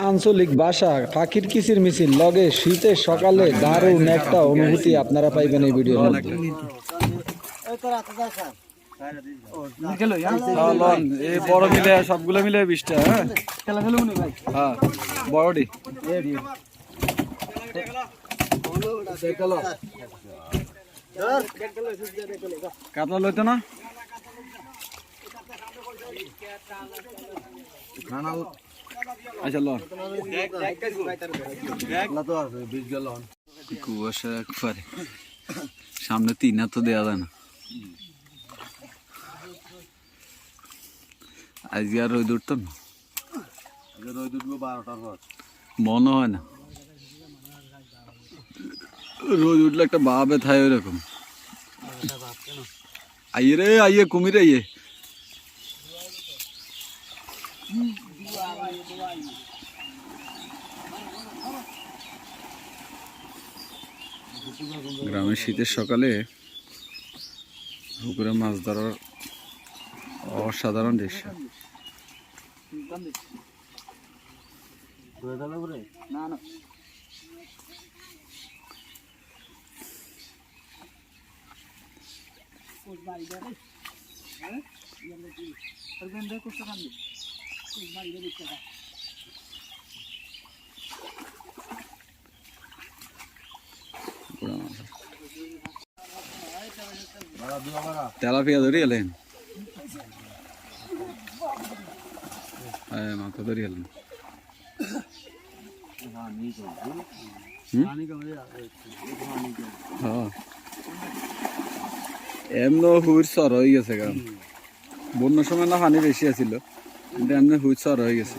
আঞ্চলিক ভাষা পাখির কিচির মিছিল লগে শীতের সকালে দারুণ একটা অনুভূতি আপনারা পাইবেন এই বড় মিলে হ্যাঁ? হ্যাঁ কাতলা আচ্ছা লন কুয়াশা একবারে। সামনে তিন তো দেওয়া যায় না। আজকে আর রোদ উঠতো না। মনে হয় না। রোদ উঠলে একটা বাবে থায় ওইরকম। আইয়ে রে আইয়ে কুমির আইয়ে। গ্রামের শীতের সকালে পুকুরে মাছ ধরার অসাধারণ দৃশ্য। পুরা তেলাপিয়া ধরি এলেন মাথা ধরি এলেন এমন সর হয়ে গেছে কারণ বন্যার সময় না পানি বেশি আছিল, কিন্তু এমনি সর হয়ে গেছে।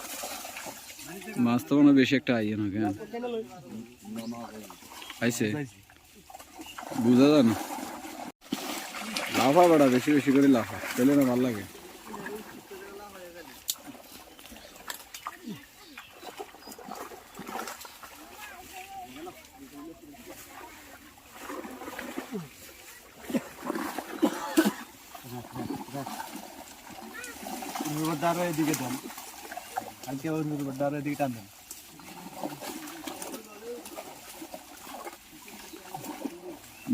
মাছ তো কোনো বেশি একটা আইয়ে না কেন? আইছে? বুঝা যায় না। লাফা বড়া বেশি বেশি করে লাফা। পেলে না ভালো লাগে। নুরুবদ্দারও এদিকে দেন কালকে ওই নুরুবদ্দারও এদিকে টান দেন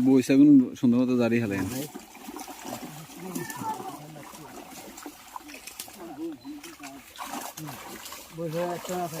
বৈশাগুন সুন্দর মতো দাঁড়িয়ে হেলেন বৈশাখ একটা আছে।